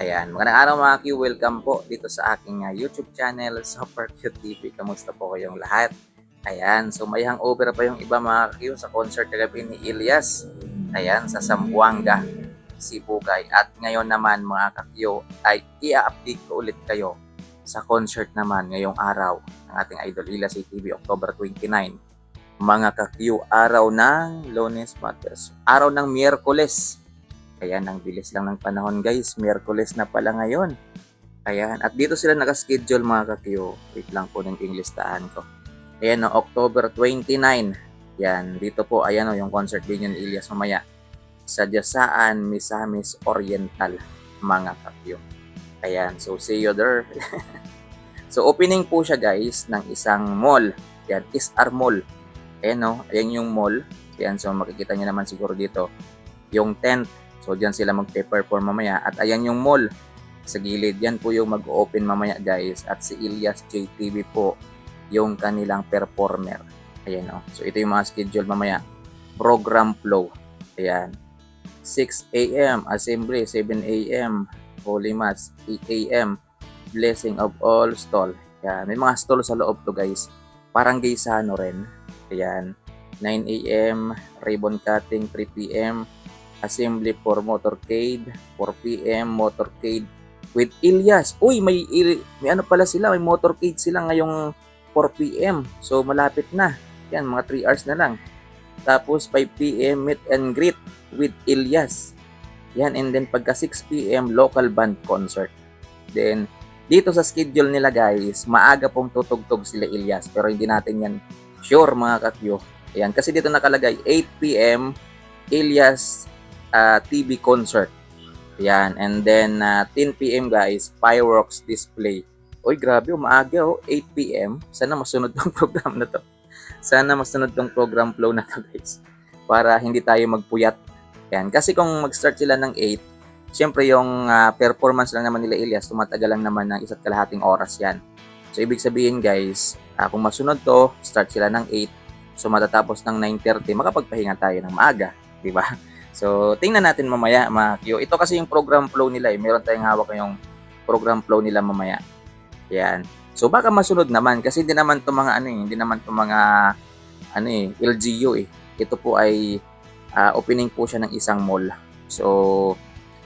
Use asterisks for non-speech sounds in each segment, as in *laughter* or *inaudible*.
Ayan, magandang araw mga Q. Welcome po dito sa aking ah, YouTube channel, Super Cute TV. Kamusta po kayong lahat? Ayan, so may hangover pa yung iba mga Q sa concert kagabi ni Ilyas. Ayan, sa Zamboanga, Sibugay. At ngayon naman mga kakyo ay i-update ko ulit kayo sa concert naman ngayong araw ng ating idol Ilyas TV, October 29. Mga kakyo, araw ng Lunes, Martes, araw ng Miyerkules. Ayan, ang bilis lang ng panahon guys. Miyerkules na pala ngayon. Ayan, at dito sila nakaschedule mga kakyo. Wait lang po ng English taan ko. Ayan, no, October 29. Yan, dito po, ayan o, yung concert din ni Ilyas mamaya. Sa Jasaan, Misamis Oriental, mga kakyo. Ayan, so see you there. *laughs* so opening po siya guys ng isang mall. Yan, SR Mall. Ayan o, ayan yung mall. Yan, so makikita niyo naman siguro dito. Yung tent, So, diyan sila magpe-perform mamaya. At ayan yung mall sa gilid. Yan po yung mag-open mamaya guys. At si Ilyas JTV po yung kanilang performer. Ayan o. So, ito yung mga schedule mamaya. Program flow. Ayan. 6 a.m. Assembly. 7 a.m. Holy Mass. 8 a.m. Blessing of all stall. Ayan. May mga stall sa loob to guys. Parang gaysano rin. Ayan. 9 a.m. Ribbon cutting. 3 p.m assembly for motorcade, 4 p.m. motorcade with Ilyas. Uy, may, may ano pala sila, may motorcade sila ngayong 4 p.m. So, malapit na. Yan, mga 3 hours na lang. Tapos, 5 p.m. meet and greet with Ilyas. Yan, and then pagka 6 p.m. local band concert. Then, dito sa schedule nila guys, maaga pong tutugtog sila Ilyas. Pero hindi natin yan sure mga kakyo. Ayan, kasi dito nakalagay 8 p.m. Ilyas uh, TV concert. Yan. And then, uh, 10 p.m. guys, fireworks display. Uy, grabe, umaaga oh, 8 p.m. Sana masunod tong *laughs* program na to. Sana masunod tong program flow na to guys. Para hindi tayo magpuyat. Yan. Kasi kung mag-start sila ng 8, syempre yung uh, performance lang naman nila Elias, tumatagal lang naman ng isa't kalahating oras yan. So, ibig sabihin guys, uh, kung masunod to, start sila ng 8, so matatapos ng 9.30, makapagpahinga tayo ng maaga. di ba? So, tingnan natin mamaya mga Q. Ito kasi yung program flow nila eh. Meron tayong hawak yung program flow nila mamaya. Yan. So, baka masunod naman kasi hindi naman to mga ano eh, hindi naman to mga ano eh, LGU eh. Ito po ay uh, opening po siya ng isang mall. So,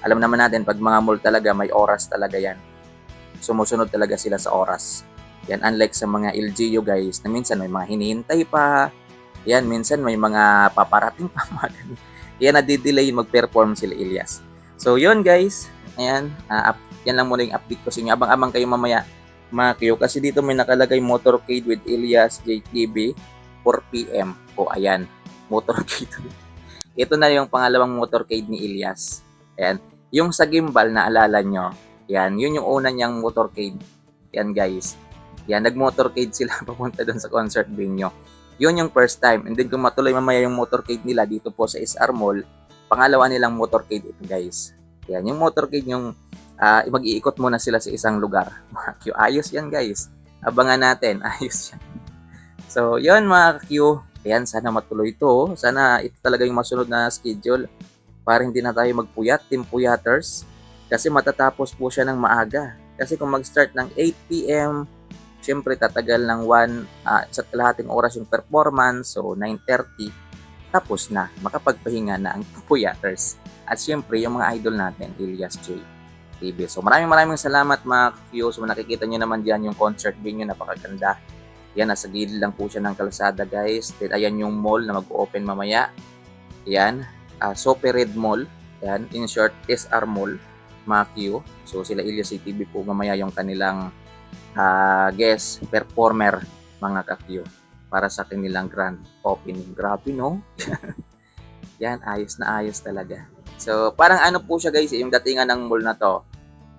alam naman natin pag mga mall talaga may oras talaga yan. Sumusunod talaga sila sa oras. Yan, unlike sa mga LGU guys, na minsan may mga hinihintay pa. Yan, minsan may mga paparating pa *laughs* mga ganun. Kaya nadidelay mag-perform sila Elias. So, yun guys. Ayan. Uh, up, yan lang muna yung update ko sa inyo. Abang-abang kayo mamaya. Q. Kasi dito may nakalagay motorcade with Elias JTB 4pm. O, ayan. Motorcade. *laughs* Ito na yung pangalawang motorcade ni Elias. Ayan. Yung sa gimbal na alala nyo. Yan. Yun yung una niyang motorcade. Yan guys. Yan. Nag-motorcade sila *laughs* papunta doon sa concert venue. Yun yung first time. And then kung matuloy mamaya yung motorcade nila dito po sa SR Mall, pangalawa nilang motorcade ito guys. Yan, yung motorcade yung uh, mag-iikot muna sila sa isang lugar. *laughs* Q, ayos yan guys. Abangan natin, *laughs* ayos yan. So, yun mga Q. Ayan, sana matuloy ito. Sana ito talaga yung masunod na schedule para hindi na tayo magpuyat, team puyaters. Kasi matatapos po siya ng maaga. Kasi kung mag-start ng 8 p.m., Siyempre, tatagal ng 1 uh, sa kalahating oras yung performance. So, 9.30. Tapos na. Makapagpahinga na ang *laughs* Puyaters. At siyempre, yung mga idol natin, Ilyas J. TV. So, maraming maraming salamat mga Q. So, nakikita nyo naman diyan yung concert venue. Napakaganda. Yan, nasa gilid lang po siya ng kalsada, guys. Then, ayan yung mall na mag-open mamaya. Yan. Uh, Sopered Mall. Yan. In short, SR Mall. Mga Q. So, sila Ilyas TV po mamaya yung kanilang uh, guest performer mga kakyo para sa kanilang grand opening. Grabe no? *laughs* Yan, ayos na ayos talaga. So, parang ano po siya guys, yung datingan ng mall na to,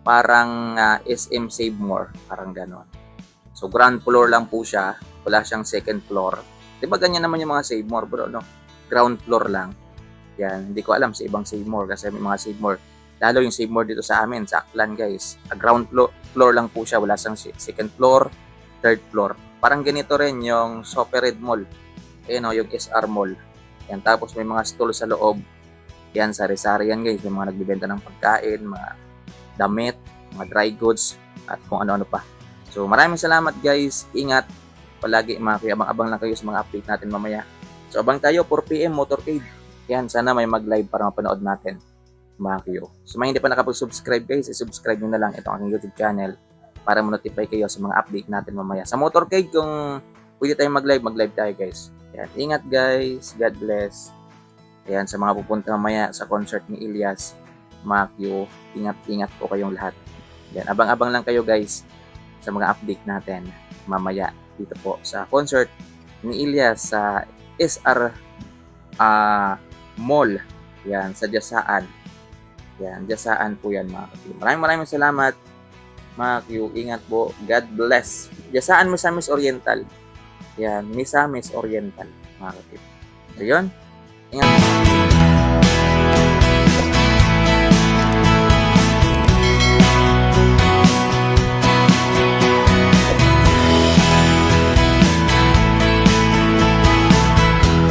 parang uh, ah, SM Save More, parang ganon. So, ground floor lang po siya, wala siyang second floor. Di ganyan naman yung mga Save More bro, no? Ground floor lang. Yan, hindi ko alam sa ibang Save More kasi may mga Save More Lalo yung Save More dito sa amin, sa Aklan guys. A ground floor, floor lang po siya, wala sang second floor, third floor. Parang ganito rin yung Sopered Mall. Ayan o, yung SR Mall. Yan, tapos may mga stall sa loob. Yan, sari-sari yan guys. May mga nagbibenta ng pagkain, mga damit, mga dry goods, at kung ano-ano pa. So maraming salamat guys. Ingat. Palagi mga kuya, abang-abang lang kayo sa mga update natin mamaya. So abang tayo, 4pm motorcade. Yan, sana may mag-live para mapanood natin mga kuyo. So mga hindi pa nakapag-subscribe guys, i-subscribe nyo na lang itong aking YouTube channel para ma-notify kayo sa mga update natin mamaya. Sa motorcade, kung pwede tayong mag-live, mag-live tayo guys. Yan, ingat guys. God bless. Ayan, sa mga pupunta mamaya sa concert ni Ilyas, Q, ingat-ingat po kayong lahat. Yan, abang-abang lang kayo guys sa mga update natin mamaya dito po sa concert ni Ilyas sa SR ah, Mall. Yan, sa Jasaan. Yan, Jasaan po yan mga Q. Maraming maraming salamat mga Q. Ingat po. God bless. Jasaan Misamis Oriental. Yan, Misamis Oriental mga Q. So yun, ingat.